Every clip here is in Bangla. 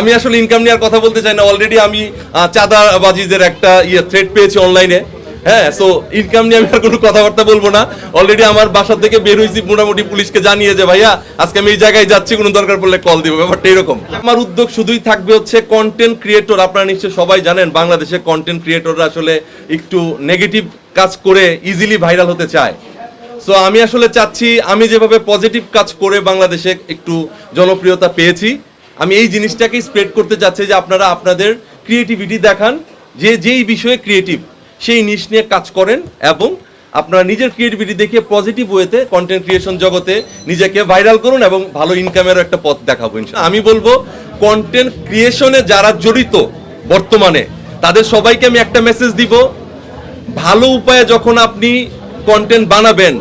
আমি আসলে ইনকাম নেওয়ার কথা বলতে চাই না। অলরেডি আমি চাঁদাবাজিদের একটা ইয়ে থ্রেড পেয়েছি অনলাইনে হ্যাঁ সো ইনকাম নিয়ে আমি আর কোনো কথাবার্তা বলব না। অলরেডি আমার বাসা থেকে বের হয়েছি, মোটামুটি পুলিশকে জানিয়ে যে, ভাইয়া, আজকে আমি এই জায়গায় যাচ্ছি, কোনো দরকার পড়লে কল দিব। ব্যাপারটা এরকম। আমার উদ্যোগ শুধুই থাকবে হচ্ছে কন্টেন্ট ক্রিয়েটর আপনারা নিশ্চয়ই সবাই জানেন, বাংলাদেশে কন্টেন্ট ক্রিয়েটররা আসলে একটু নেগেটিভ কাজ করে ইজিলি ভাইরাল হতে চায়। সো আমি আসলে চাচ্ছি, আমি যেভাবে পজিটিভ কাজ করে বাংলাদেশে একটু জনপ্রিয়তা পেয়েছি। আমি এই জিনিসটাকেই স্প্রেড করতে চাচ্ছি যে আপনারা আপনাদের ক্রিয়েটিভিটি দেখান, যে যেই বিষয়ে ক্রিয়েটিভ সেই নিশ নিয়ে কাজ করেন এবং আপনারা নিজের ক্রিয়েটিভিটি দেখিয়ে পজিটিভ ওয়েতে কন্টেন্ট ক্রিয়েশন জগতে নিজেকে ভাইরাল করুন এবং ভালো ইনকামেরও একটা পথ দেখাবো। আমি বলব কন্টেন্ট ক্রিয়েশনে যারা জড়িত বর্তমানে, তাদের সবাইকে আমি একটা মেসেজ দিব, ভালো উপায়ে যখন আপনি কন্টেন্ট বানাবেন,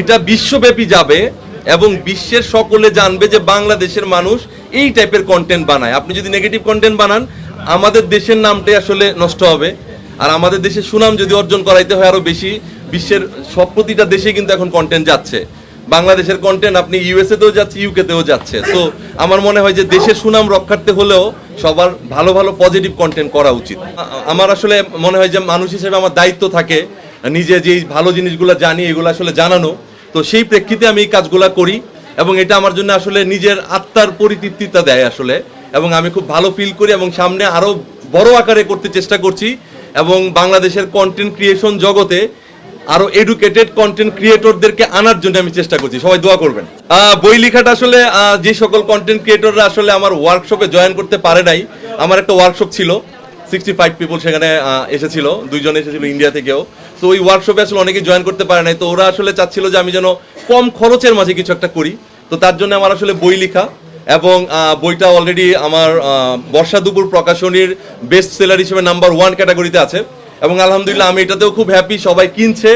এটা বিশ্বব্যাপী যাবে এবং বিশ্বের সকলে জানবে যে বাংলাদেশের মানুষ এই টাইপের কন্টেন্ট বানায়। আপনি যদি নেগেটিভ কন্টেন্ট বানান, আমাদের দেশের নামটাই আসলে নষ্ট হবে। আর আমাদের দেশের সুনাম যদি অর্জন করাইতে হয় আরও বেশি, বিশ্বের সব প্রতিটা দেশে কিন্তু এখন কন্টেন্ট যাচ্ছে। বাংলাদেশের কন্টেন্ট আপনি ইউএসএ তেও যাচ্ছে ইউকে তেও যাচ্ছে। তো আমার মনে হয় যে দেশের সুনাম রক্ষার্থে হলেও সবার ভালো ভালো পজিটিভ কন্টেন্ট করা উচিত। আমার আসলে মনে হয় যে মানুষ হিসেবে আমার দায়িত্ব থাকে, নিজে যেই ভালো জিনিসগুলো জানি, এগুলো আসলে জানানো। তো সেই প্রেক্ষিতে আমি এই কাজগুলো করি এবং এটা আমার জন্য আসলে নিজের আত্মার পরিতৃপ্তিতা দেয় আসলে। এবং আমি খুব ভালো ফিল করি এবং সামনে আরও বড় আকারে করতে চেষ্টা করছি এবং বাংলাদেশের কন্টেন্ট ক্রিয়েশন জগতে আরও এডুকেটেড কন্টেন্ট ক্রিয়েটরদেরকে আনার জন্য আমি চেষ্টা করছি। সবাই দোয়া করবেন। বই লেখাটা আসলে যে সকল কন্টেন্ট ক্রিয়েটররা আসলে আমার ওয়ার্কশপে জয়েন করতে পারে নাই, আমার একটা ওয়ার্কশপ ছিল। সিক্সটি ফাইভ পিপল সেখানে এসেছিল, দুইজন এসেছিল ইন্ডিয়া থেকেও। তো ওই ওয়ার্কশপে আসলে অনেকে জয়েন করতে পারে নাই। তো ওরা আসলে চাচ্ছিল যে আমি যেন কম খরচের মাঝে কিছু একটা করি। তো তার জন্য আমার আসলে বই লেখা এবং বইটা অলরেডি আমার বর্ষা দুপুর প্রকাশনীর বেস্ট সেলার হিসেবে নাম্বার ওয়ান ক্যাটাগরিতে আছে। এবং আলহামদুলিল্লাহ, আমি এটাতেও খুব হ্যাপি সবাই কিনছে।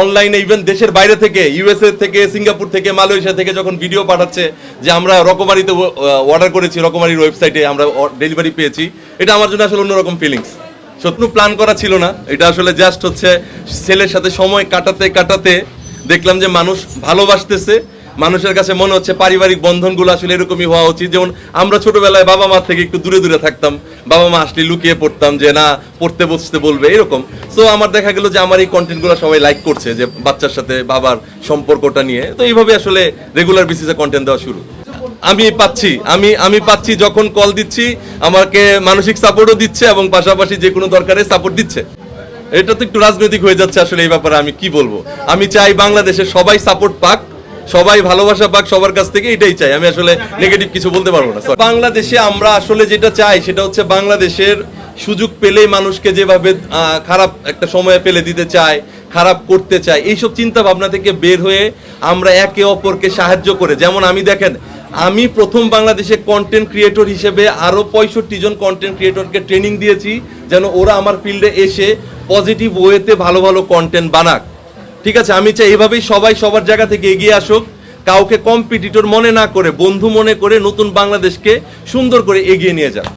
অনলাইনে ইভেন দেশের বাইরে থেকে ইউএসএ থেকে সিঙ্গাপুর থেকে মালয়েশিয়া থেকে যখন ভিডিও পাঠাচ্ছে যে আমরা রকমারিতে অর্ডার করেছি, রকমারির ওয়েবসাইটে আমরা ডেলিভারি পেয়েছি, এটা আমার জন্য আসলে অন্যরকম ফিলিংস সত্যি প্ল্যান করা ছিল না, এটা আসলে জাস্ট হচ্ছে ছেলের সাথে সময় কাটাতে কাটাতে দেখলাম যে মানুষ ভালোবাসতেছে মানুষের কাছে মনে হচ্ছে পারিবারিক বন্ধনগুলো আসলে এরকমই হওয়া উচিত। যেমন আমরা ছোটবেলায় বাবা মা থেকে একটু দূরে দূরে থাকতাম। বাবা মা আসলে লুকিয়ে পড়তাম যে, না, পড়তে বসতে বলবে। এরকম। সো আমার দেখা গেল যে, আমার এই কন্টেন্টগুলো সবাই লাইক করছে যে, বাচ্চার সাথে বাবার সম্পর্কটা নিয়ে। তো এইভাবে আসলে রেগুলার বেসিসে কন্টেন্ট দেওয়া শুরু। আমি পাচ্ছি, আমি আমি পাচ্ছি যখন কল দিচ্ছি, আমাকে মানসিক সাপোর্টও দিচ্ছে এবং পাশাপাশি যে কোনো দরকারে সাপোর্ট দিচ্ছে। এটা তো একটু রাজনৈতিক হয়ে যাচ্ছে আসলে এই ব্যাপারে আমি কি বলব? আমি চাই বাংলাদেশে সবাই সাপোর্ট পাক সবাই ভালোবাসা পাক, সবার কাছ থেকে এটাই চাই। আমি আসলে নেগেটিভ কিছু বলতে পারব না। বাংলাদেশে আমরা আসলে যেটা চাই, সেটা হচ্ছে বাংলাদেশের সুযোগ পেলেই মানুষকে যেভাবে খারাপ একটা সময়ে ফেলে দিতে চায়, খারাপ করতে চায়, এইসব চিন্তা ভাবনা থেকে বের হয়ে আমরা একে অপরকে সাহায্য করে। যেমন আমি দেখেন, আমি প্রথম বাংলাদেশে কন্টেন্ট ক্রিয়েটর হিসেবে আরও পঁয়ষট্টি জন কন্টেন্ট ক্রিয়েটরকে ট্রেনিং দিয়েছি, যেন ওরা আমার ফিল্ডে এসে পজিটিভ ওয়েতে ভালো ভালো কন্টেন্ট বানাক। ঠিক আছে, আমি চাই এভাবেই সবাই সবার জায়গা থেকে এগিয়ে আসুক, কাউকে কম্পিটিটর মনে না করে, বন্ধু মনে করে নতুন বাংলাদেশকে সুন্দর করে এগিয়ে নিয়ে যাক।